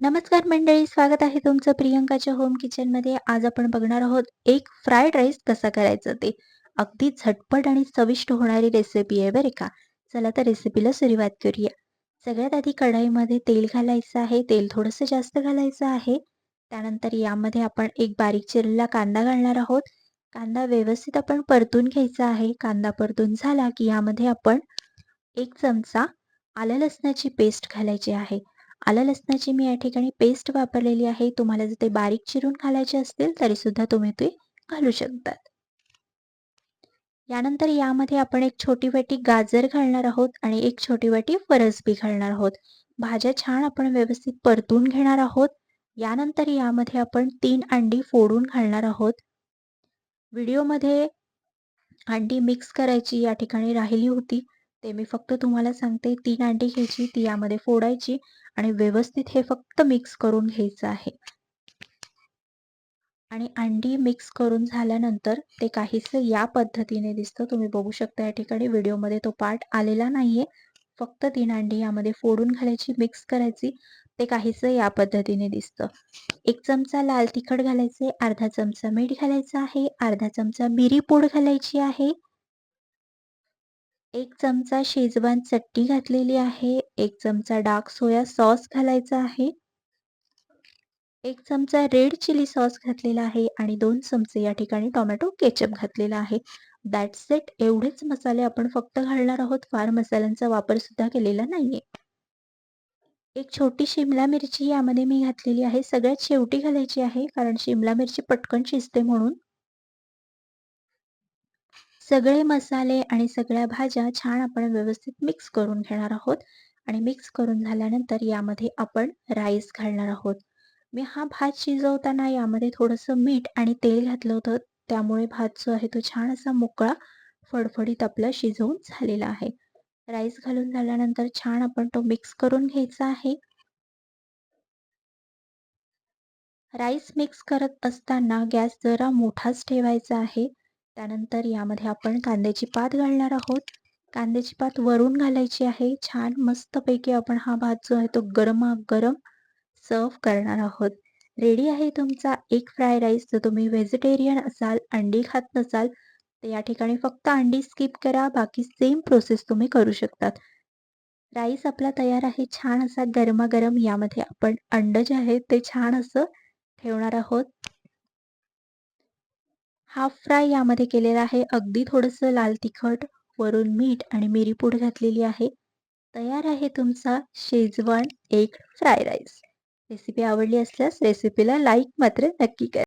नमस्कार मंडळी, स्वागत आहे तुमचं प्रियंकाच्या होम किचनमध्ये. आज आपण बघणार आहोत एक फ्राईड राईस कसा करायचं ते. अगदी झटपट आणि चविष्ट होणारी रेसिपी आहे बरं का. चला तर रेसिपीला सुरुवात करूया. सगळ्यात आधी कढाईमध्ये तेल घालायचं आहे. तेल थोडंसं जास्त घालायचं आहे. त्यानंतर यामध्ये आपण एक बारीक चिरलेला कांदा घालणार आहोत. कांदा व्यवस्थित आपण परतून घ्यायचा आहे. कांदा परतून झाला की यामध्ये आपण एक चमचा आलं लसणाची पेस्ट घालायची आहे. आलं लसणाची मी या ठिकाणी पेस्ट वापरलेली आहे. तुम्हाला जर ते बारीक चिरून घालायचे असतील तरी सुद्धा तुम्ही ते घालू शकतात यानंतर यामध्ये आपण एक छोटी वाटी गाजर घालणार आहोत आणि एक छोटी वाटी फरसबी घालणार आहोत. भाज्या छान आपण व्यवस्थित परतून घेणार आहोत. यानंतर यामध्ये आपण तीन अंडी फोडून घालणार आहोत. व्हिडिओमध्ये अंडी मिक्स करायची या ठिकाणी राहिली होती. ते मी फक्त तुम्हाला सांगते तीन अंडी घ्यायची ती यामध्ये फोडायची आणि व्यवस्थित हे फक्त मिक्स करून घ्यायचं आहे. आणि अंडी मिक्स करून झाल्यानंतर ते काहीसं या पद्धतीने दिसतं. तुम्ही बघू शकता या ठिकाणी व्हिडिओमध्ये तो पार्ट आलेला नाहीये. फक्त तीन अंडी यामध्ये फोडून घालायची मिक्स करायची ते काहीसं या पद्धतीने दिसतं. एक चमचा लाल तिखट घालायचे अर्धा चमचा मीठ घालायचं आहे अर्धा चमचा मिरी पूड घालायची आहे. एक चमचा शेजवान चटणी घातलेली आहे. एक चमचा डार्क सोया सॉस घालायचा आहे. एक चमचा रेड चिली सॉस घातलेला आहे आणि दोन चमचे या ठिकाणी टोमॅटो केचप घातलेला आहे. दॅट्स सेट एवढेच मसाले आपण फक्त घालणार आहोत. फार मसाल्यांचा वापर सुद्धा केलेला नाहीये. एक छोटी शिमला मिरची यामध्ये मी घातलेली आहे. सगळ्यात शेवटी घालायची आहे कारण शिमला मिरची पटकन शिजते म्हणून. सगळे मसाले आणि सगळ्या भाज्या छान आपण व्यवस्थित मिक्स करून घेणार आहोत. आणि मिक्स करून झाल्यानंतर यामध्ये आपण राईस घालणार आहोत. मी हा भात शिजवताना यामध्ये थोडंसं मीठ आणि तेल घातलं होतं. त्यामुळे भात जो आहे तो छान असा मोकळा फडफडीत आपला शिजवून झालेला आहे. राईस घालून झाल्यानंतर छान आपण तो मिक्स करून घ्यायचा आहे. राईस मिक्स करत असताना गॅस जरा मोठाच ठेवायचा आहे. त्यानंतर यामध्ये आपण कांद्याची पात घालणार आहोत. कांद्याची पात वरून घालायची आहे. छान मस्तपैकी आपण हा भात जो आहे तो गरमागरम सर्व करणार आहोत. रेडी आहे तुमचा एक फ्राय राईस. जर तुम्ही व्हेजिटेरियन असाल अंडी खात नसाल तर या ठिकाणी फक्त अंडी स्किप करा. बाकी सेम प्रोसेस तुम्ही करू शकतात. राईस आपला तयार आहे. छान असा गरमागरम. यामध्ये आपण अंड जे आहे ते छान असं ठेवणार आहोत. हाफ फ्राय यामध्ये केलेला आहे. अगदी थोडंसं लाल तिखट वरून मीठ आणि मिरी पूड घातलेली आहे. तयार आहे तुमचा schezwan egg fry rice. Recipe आवडली असल्यास रेसिपीला लाईक मात्र नक्की करा.